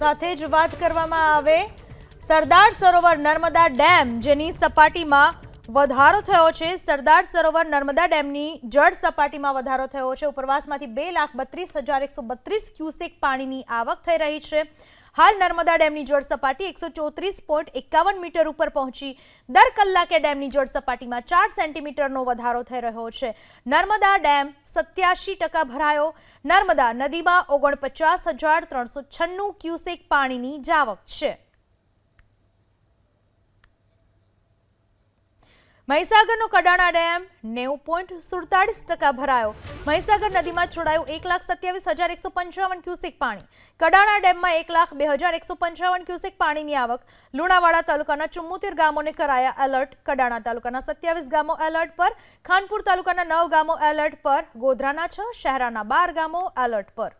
સાથે જ વાત કરવામાં આવે, સરદાર સરોવર નર્મદા ડેમ, જેની સપાટીમાં વધારો થયો છે. સરદાર સરોવર નર્મદા ડેમની જળ સપાટીમાં વધારો થયો છે. ઉપરવાસમાંથી બે લાખ બત્રીસ હજાર એકસો બત્રીસ ક્યુસેક પાણીની આવક થઈ રહી છે. હાલ નર્મદા ડેમની જળ સપાટી એકસો ચોત્રીસ પોઈન્ટ એકાવન મીટર ઉપર પહોંચી. દર કલાકે ડેમની જળ સપાટીમાં ચાર સેન્ટીમીટરનો વધારો થઈ રહ્યો છે. નર્મદા ડેમ સત્યાસી ટકા ભરાયો. નર્મદા નદીમાં ઓગણપચાસ હજાર ત્રણસો છન્નું ક્યુસેક પાણીની જાવક છે. મહીસાગરનો કડાણા ડેમ નેવું પોઈન્ટ સુડતાલીસ ટકા ભરાયો. મહીસાગર નદીમાં છોડાયું એક લાખ સત્યાવીસ હજાર એકસો પંચાવન ક્યુસેક પાણી. કડાણા ડેમમાં એક લાખ બે હજાર એકસો પંચાવન ક્યુસેક પાણીની આવક. લુણાવાડા તાલુકાના ચુમ્મોતેર ગામોને કરાયા એલર્ટ. કડાણા તાલુકાના સત્યાવીસ ગામો એલર્ટ પર. ખાનપુર તાલુકાના નવ ગામો એલર્ટ પર. ગોધરાના છ, શહેરાના બાર ગામો એલર્ટ પર.